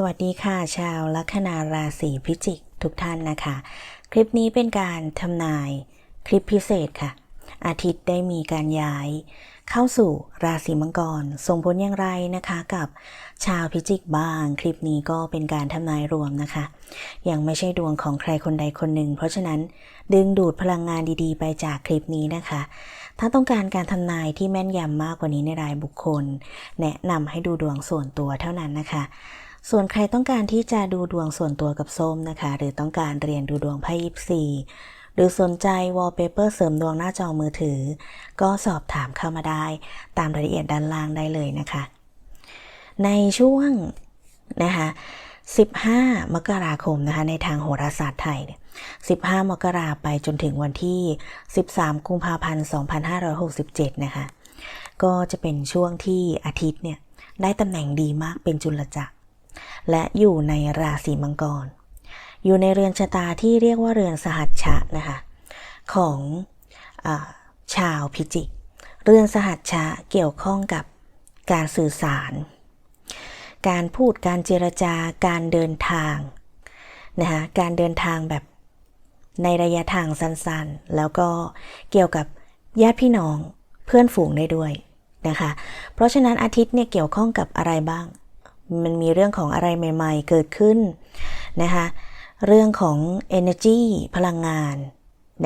สวัสดีค่ะ ชาวลัคนาราศีพิจิกทุกท่านนะคะ คลิปนี้เป็นการทำนายคลิปพิเศษค่ะ อาทิตย์ได้มีการย้าย เข้าสู่ราศีมังกรส่งผลอย่างไรนะคะกับชาวพิจิกบ้าง คลิปนี้ก็เป็นการทำนายรวมนะคะ ยังไม่ใช่ดวงของใครคนใดคนหนึ่ง เพราะฉะนั้นดึงดูดพลังงานดีๆ ไปจากคลิปนี้นะคะ ถ้าต้องการการทำนายที่แม่นยำมากกว่านี้ในรายบุคคล แนะนำให้ดูดวงส่วนตัวเท่านั้นนะคะ ส่วนใครต้องการที่จะดูดวงส่วนตัวกับส้มนะคะ หรือต้องการเรียนดูดวงไพ่ยิปซีหรือสนใจวอลเปเปอร์เสริมดวงหน้าจอมือถือ ก็สอบถามเข้ามาได้ตามรายละเอียดด้านล่างได้เลยนะคะ ในช่วงนะคะ 15 มกราคมนะคะ ในทางโหราศาสตร์ไทยเนี่ย15 มกราไปจนถึงวันที่ 13 กุมภาพันธ์ 2567 นะคะ ก็จะเป็นช่วงที่อาทิตย์เนี่ย ได้ตำแหน่งดีมากเป็นจุลจักร และอยู่ในราศีมังกร อยู่ในเรือนชะตาที่เรียกว่าเรือนสหัชชะนะคะของอชาวพิจิก เรือนสหัชชะเกี่ยวข้องกับการสื่อสาร การพูดการเจรจาการเดินทางนะคะการเดินทางแบบในระยะทางสั้นๆ แล้วก็เกี่ยวกับญาติพี่น้องเพื่อนฝูงได้ด้วยนะคะ เพราะฉะนั้นอาทิตย์เนี่ยเกี่ยวข้องกับอะไรบ้าง มันมีเรื่องของอะไรใหม่ ๆ เกิดขึ้นนะคะเรื่องของ energy พลังงาน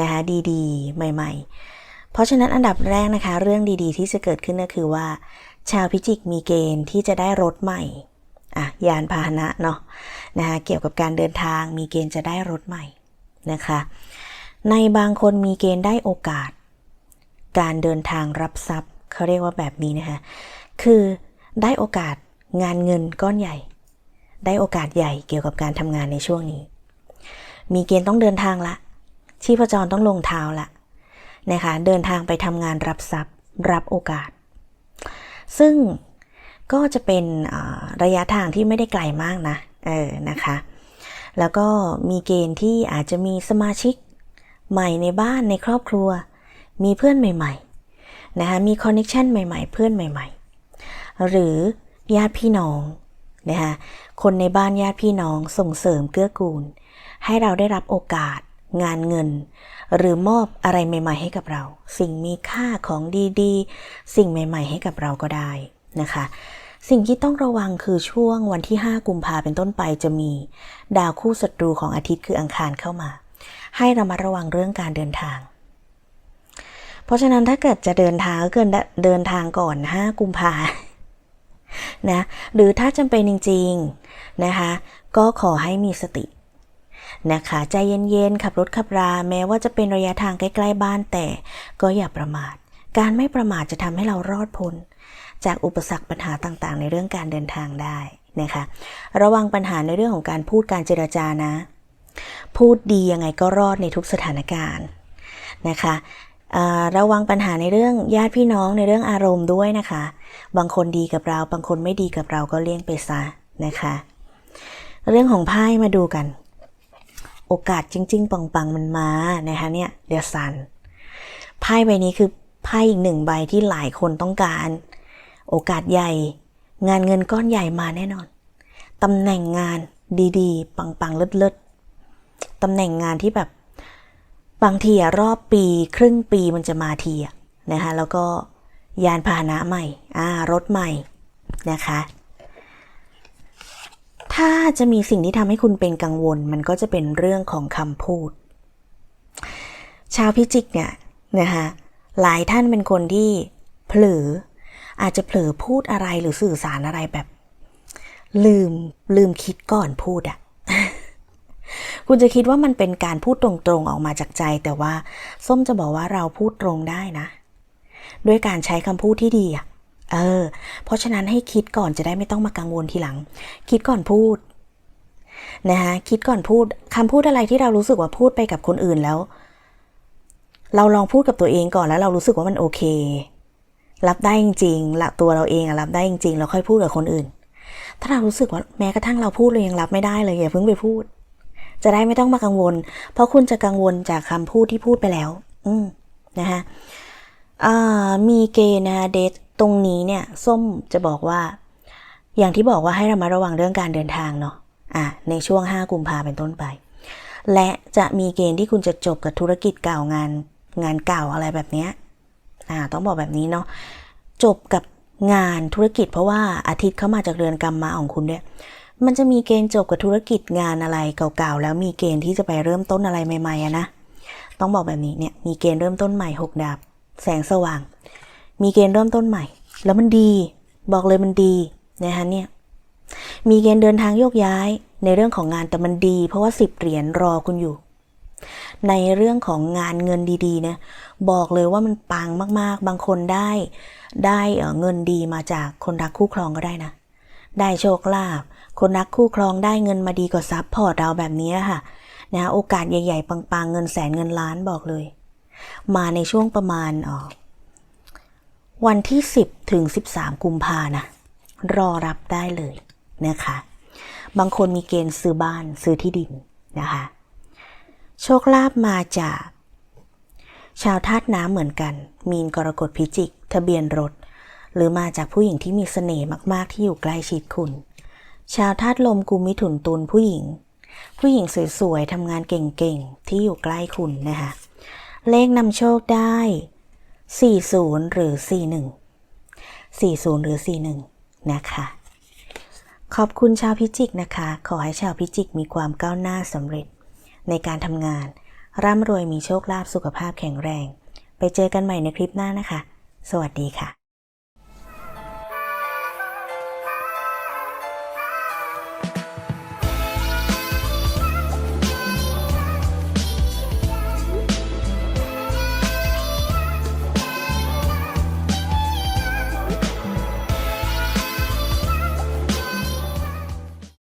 นะคะดีๆ ใหม่ ๆ เพราะฉะนั้นอันดับแรกนะคะ เรื่องดีๆ ที่จะเกิดขึ้นก็คือว่า ชาวพิจิกมีเกณฑ์ที่จะได้รถใหม่อะยานพาหนะเนาะนะคะเกี่ยวกับการเดินทางมีเกณฑ์จะได้รถใหม่นะคะ ในบางคนมีเกณฑ์ได้โอกาส การเดินทางรับทรัพย์เขาเรียกว่าแบบนี้นะคะ คือได้โอกาส งานเงินก้อนใหญ่ ได้โอกาสใหญ่เกี่ยวกับการทำงานในช่วงนี้ มีเกณฑ์ต้องเดินทางละ ชีพจรต้องลงเท้าละนะคะเดินทางไปทำงานรับทรัพย์รับโอกาส ซึ่งก็จะเป็นระยะทางที่ไม่ได้ไกลมากนะเออนะคะ แล้วก็มีเกณฑ์ที่อาจจะมีสมาชิกใหม่ในบ้านในครอบครัว มีเพื่อนใหม่ ๆ นะคะมีคอนเนคชันใหม่ ๆ เพื่อนใหม่ ๆ หรือ ญาติพี่น้องนะคะคนในบ้านญาติพี่น้องส่งเสริมเกื้อกูล ให้เราได้รับโอกาส งานเงิน หรือมอบอะไรใหม่ ๆ ให้กับเรา สิ่งมีค่าของดีๆ สิ่งใหม่ ๆ ให้กับเราก็ได้นะคะ สิ่งที่ต้องระวังคือช่วงวันที่ 5 กุมภาเป็นต้นไปจะมี ดาวคู่ศัตรูของอาทิตย์คืออังคารเข้ามา ให้เรามาระวังเรื่องการเดินทางเพราะฉะนั้นถ้าเกิดจะเดินทางก็เกินเดินทางก่อน 5 กุมภา นะหรือถ้าจำเป็นจริงๆนะคะ ก็ขอให้มีสตินะคะใจเย็นๆขับรถขับรา แม้ว่าจะเป็นระยะทางใกล้ ๆ บ้านแต่ก็อย่าประมาท การไม่ประมาทจะทำให้เรารอดพ้น จากอุปสรรคปัญหาต่างๆ ในเรื่องการเดินทางได้นะคะ ระวังปัญหาในเรื่องของการพูดการเจรจานะ พูดดียังไงก็รอดในทุกสถานการณ์นะคะ ระวังปัญหาในเรื่องญาติพี่น้องในเรื่องอารมณ์ด้วยนะคะ บางคนดีกับเรา บางคนไม่ดีกับเราก็เลี่ยงไปซะนะคะ เรื่องของไพ่มาดูกัน โอกาสจริง ๆปังๆมันมานะคะเนี่ยเดซันไพ่ใบนี้คือไพ่อีกหนึ่งใบที่หลายคนต้องการ โอกาสใหญ่ งานเงินก้อนใหญ่มาแน่นอนตำแหน่งงานดีๆ ปังๆเลิศๆตำแหน่งงานที่แบบ บางทีอรอบปีครึ่งปีมันจะมาทีนะคะแล้วก็ยานพาหนะใหม่อ่ารถใหม่นะคะ ถ้าจะมีสิ่งที่ทำให้คุณเป็นกังวล มันก็จะเป็นเรื่องของคำพูด ชาวพิจิกเนี่ยนะคะหลายท่านเป็นคนที่เผลออาจจะเผลอพูดอะไรหรือสื่อสารอะไรแบบ ลืมลืมคิดก่อนพูดอะ คุณจะคิดว่ามันเป็นการพูดตรงๆออกมาจากใจ แต่ว่าส้มจะบอกว่าเราพูดตรงได้นะ ด้วยการใช้คำพูดที่ดีอะเออ เพราะฉะนั้นให้คิดก่อนจะได้ไม่ต้องมากังวลทีหลัง คิดก่อนพูดนะคะคิดก่อนพูดคำพูดอะไรที่เรารู้สึกว่าพูดไปกับคนอื่นแล้ว เราลองพูดกับตัวเองก่อนแล้วเรารู้สึกว่ามันโอเค รับได้จริงๆละตัวเราเองรับได้จริงๆเราค่อยพูดกับคนอื่น ถ้าเรารู้สึกว่าแม้กระทั่งเราพูดเรายังรับไม่ได้เลยอย่าเพิ่งไปพูด จะได้ไม่ต้องมากังวล เพราะคุณจะกังวลจากคำพูดที่พูดไปแล้ว อืมนะคะมีเกณฑ์นะคะเดทตรงนี้เนี่ย ส้มจะบอกว่า อย่างที่บอกว่าให้ระมัดระวังเรื่องการเดินทางเนาะอะในช่วง 5 กุมภาเป็นต้นไป และจะมีเกณฑ์ที่คุณจะจบกับธุรกิจเก่างานงานเก่าอะไรแบบเนี้ยอ่าต้องบอกแบบนี้เนาะจบกับงานธุรกิจเพราะว่าอาทิตย์เข้ามาจากเรือนกรรมมาของคุณเนี่ย มันจะมีเกณฑ์จบกับธุรกิจงานอะไรเก่าๆ แล้วมีเกณฑ์ที่จะไปเริ่มต้นอะไรใหม่ๆอะนะ ต้องบอกแบบนี้เนี่ยมีเกณฑ์เริ่มต้นใหม่หกดาบ แสงสว่าง มีเกณฑ์เริ่มต้นใหม่ แล้วมันดี บอกเลยมันดีนะคะเนี่ยมีเกณฑ์เดินทางโยกย้ายในเรื่องของงานแต่มันดี เพราะว่าสิบเหรียญรอคุณอยู่ ในเรื่องของงานเงินดีๆเนี่ยบอกเลยว่ามันปังมากๆ บางคนได้ ได้เเงินดีมาจากคนรักคู่ครองก็ได้นะ ได้โชคลาภ คนรักคู่ครองได้เงินมาดีกว่าซับพอร์ตเราแบบนี้ค่ะนะโอกาสใหญ่ ๆ ปังๆ เงินแสนเงินล้านบอกเลย มาในช่วงประมาณอ๋อวันที่ 10 ถึง 13 กุมภานะ รอรับได้เลยนะคะ บางคนมีเกณฑ์ซื้อบ้านซื้อที่ดินนะคะ โชคลาภมาจาก ชาวธาตุน้ำเหมือนกัน มีนกรกฎพิจิก ทะเบียนรถ หรือมาจากผู้หญิงที่มีเสน่ห์มาก ๆ ที่อยู่ใกล้ชิดคุณ ชาวธาตุลมกุมิถุนตุลผู้หญิง ผู้หญิงสวยๆทำงานเก่งๆ ที่อยู่ใกล้คุณนะคะ เลขนำโชคได้ 40 หรือ 41 40 หรือ 41 นะคะ ขอบคุณชาวพิจิกนะคะ ขอให้ชาวพิจิกมีความก้าวหน้าสำเร็จ ในการทำงาน ร่ำรวยมีโชคลาภสุขภาพแข็งแรง ไปเจอกันใหม่ในคลิปหน้านะคะ สวัสดีค่ะ